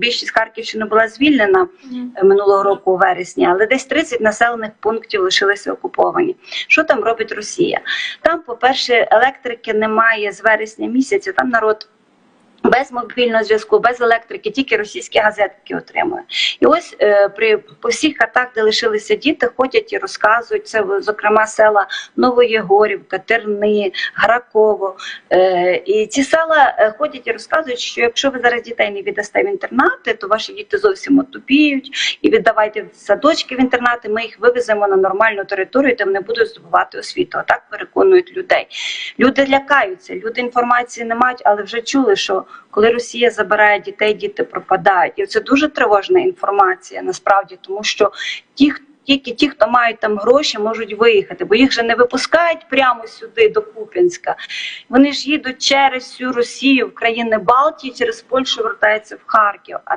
Більшість Харківщини була звільнена е, минулого року у вересні, але десь 30 населених пунктів лишилися окуповані. Що там робить Росія? Там, по-перше, електрики немає з вересня місяця. Там народ. Без мобільного зв'язку, без електрики, тільки російські газетки отримує. І ось е, при по всіх хатах, де лишилися діти, ходять і розказують це, зокрема, села Новоєгорівка, Терни, Граково. Е, і ці села е, ходять і розказують, що якщо ви зараз дітей не віддасте в інтернати, то ваші діти зовсім отупіють, віддавайте в садочки в інтернати. Ми їх вивеземо на нормальну територію, де вони будуть здобувати освіту. Отак переконують людей. Люди лякаються, люди інформації не мають, але вже чули, що коли Росія забирає дітей, діти пропадають. І це дуже тривожна інформація насправді, тому що ті, хто- тільки ті, хто мають там гроші, можуть виїхати, бо їх же не випускають прямо сюди, до Куп'янська. Вони ж їдуть через всю Росію в країни Балтії, через Польщу вертаються в Харків. А